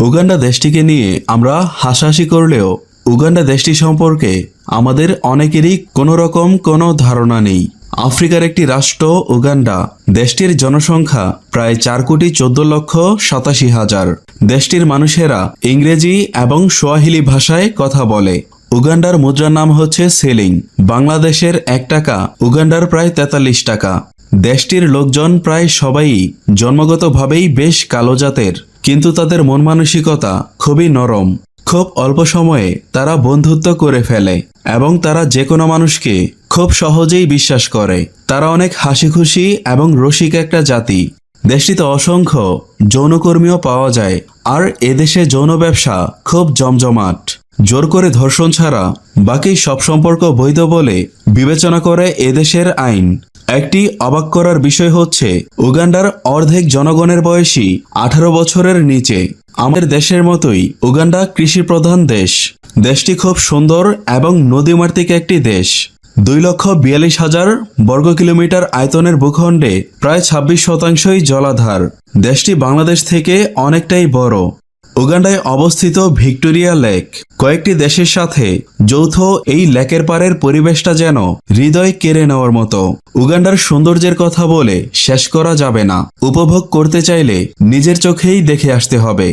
Uganda দেশটিকে নিয়ে আমরা হাসাহাসি করলেও উগান্ডা দেশটি সম্পর্কে আমাদের অনেকেরই কোনো রকম কোনো ধারণা নেই। আফ্রিকার একটি রাষ্ট্র, উগান্ডা, দেশটির জনসংখ্যা প্রায় চার কোটি চোদ্দ লক্ষ সাতাশি হাজার। দেশটির মানুষেরা ইংরেজি এবং সোয়াহিলি ভাষায় কথা বলে। উগান্ডার মুদ্রার নাম হচ্ছে সেলিং। বাংলাদেশের এক টাকা, উগান্ডার প্রায় তেতাল্লিশ টাকা। দেশটির লোকজন প্রায় সবাই জন্মগতভাবেই বেশ কালো জাতের। কিন্তু তাদের মন মানসিকতা খুবই নরম। খুব অল্প সময়ে তারা বন্ধুত্ব করে ফেলে এবং তারা যে কোনো মানুষকে খুব সহজেই বিশ্বাস করে। তারা অনেক হাসি খুশি এবং রসিক একটা জাতি। দেশটিতে অসংখ্য যৌনকর্মীও পাওয়া যায় আর এদেশে যৌন ব্যবসা খুব জমজমাট। জোর করে ধর্ষণ ছাড়া বাকি সব সম্পর্ক বৈধ বলে বিবেচনা করে এদেশের আইন। একটি অবাক করার বিষয় হচ্ছে, উগান্ডার অর্ধেক জনগণের বয়সী আঠারো বছরের নিচে। আমাদের দেশের মতোই, উগান্ডা কৃষি প্রধান দেশ। দেশটি খুব সুন্দর এবং নদীমাতৃক একটি দেশ। দুই লক্ষ বিয়াল্লিশ হাজার বর্গ কিলোমিটার আয়তনের ভূখণ্ডে প্রায় ছাব্বিশ শতাংশই জলাধার। দেশটি বাংলাদেশ থেকে অনেকটাই বড়। উগান্ডায় অবস্থিত ভিক্টোরিয়া লেক। কয়েকটি দেশের সাথে যৌথ এই লেকের পারের পরিবেশটা যেন হৃদয় কেড়ে নেওয়ার মতো। উগান্ডার সৌন্দর্যের কথা বলে শেষ করা যাবে না। উপভোগ করতে চাইলে নিজের চোখেই দেখে আসতে হবে।